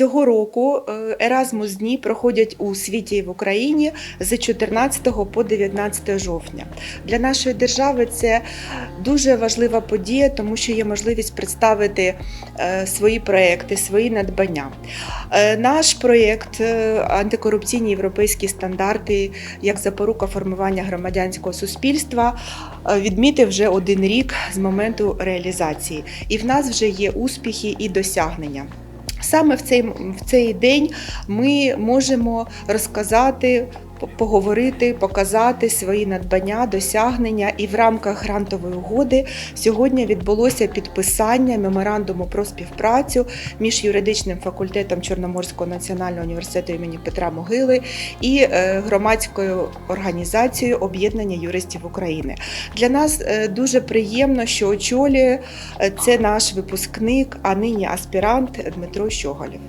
Цього року Еразмус дні проходять у світі і в Україні з 14 по 19 жовтня. Для нашої держави це дуже важлива подія, тому що є можливість представити е, свої проекти, свої надбання. Е, Наш проєкт е, антикорупційні європейські стандарти як запорука формування громадянського суспільства відмітив вже один рік з моменту реалізації, і в нас вже є успіхи і досягнення. Саме в цей, в цей день ми можемо розказати, поговорити, показати свої надбання, досягнення. І в рамках грантової угоди сьогодні відбулося підписання меморандуму про співпрацю між юридичним факультетом Чорноморського національного університету імені Петра Могили і е, громадською організацією Об'єднання юристів України. Для нас е, дуже приємно, що очолює е, це наш випускник, а нині аспірант Дмитро Щоголєв.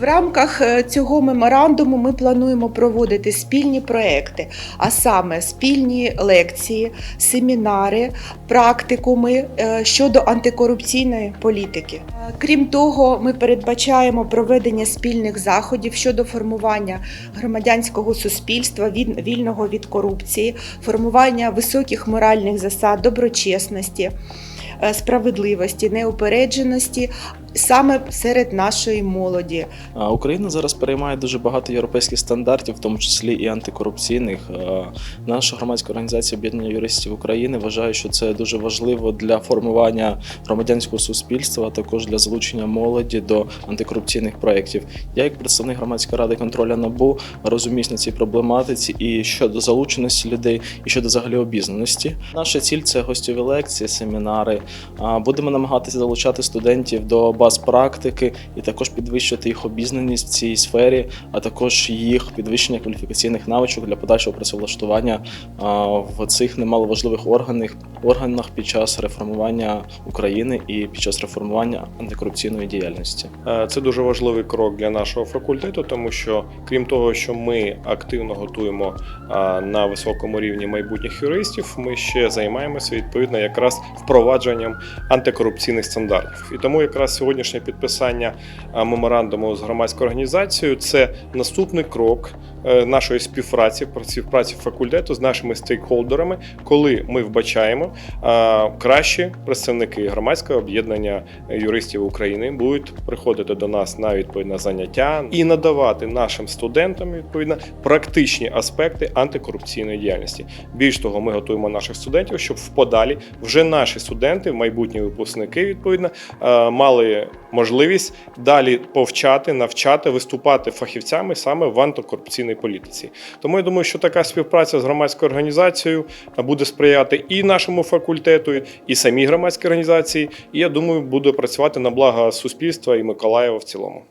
В рамках цього меморандуму ми плануємо проводити спільні проекти, а саме спільні лекції, семінари, практикуми е, щодо антикорупційної політики. Е, Крім того, ми передбачаємо проведення спільних заходів щодо формування громадянського суспільства вільного від корупції, формування високих моральних засад, доброчесності, е, справедливості, неупередженості саме серед нашої молоді. Україна зараз переймає дуже багато європейських стандартів, в тому числі і антикорупційних. Наша громадська організація об'єднання юристів України вважає, що це дуже важливо для формування громадянського суспільства, а також для залучення молоді до антикорупційних проєктів. Я, як представник громадської ради контролю НАБУ, розуміюсь на цій проблематиці і щодо залученості людей, і щодо взагалі обізнаності. Наша ціль це гостьові лекції, семінари. Будемо намагатися залучати студентів до баз практики і також підвищувати їх обізнаність в цій сфері, а також їх підвищення кваліфікаційних навичок для подальшого працевлаштування в цих немаловажливих органах, органах під час реформування України і під час реформування антикорупційної діяльності. Е, Це дуже важливий крок для нашого факультету, тому що крім того, що ми активно готуємо на високому рівні майбутніх юристів, ми ще займаємося відповідно якраз впровадженням антикорупційних стандартів. І тому якраз сьогоднішнє підписання меморандуму з громадською організацією це наступний крок е, нашої співпраці, співпраці факультету з нашими стейкхолдерами, коли ми вбачаємо кращі представники громадського об'єднання юристів України будуть приходити до нас на відповідне заняття і надавати нашим студентам відповідно практичні аспекти антикорупційної діяльності. Більш того, ми готуємо наших студентів, щоб в подалі вже наші студенти, майбутні випускники, відповідно, е, мали можливість далі повчати, навчати, виступати фахівцями саме в антикорупційній політиці. Тому я думаю, що така співпраця з громадською організацією буде сприяти і нашому факультету, і самій громадській організації. І я думаю, буде працювати на благо суспільства і Миколаєва в цілому.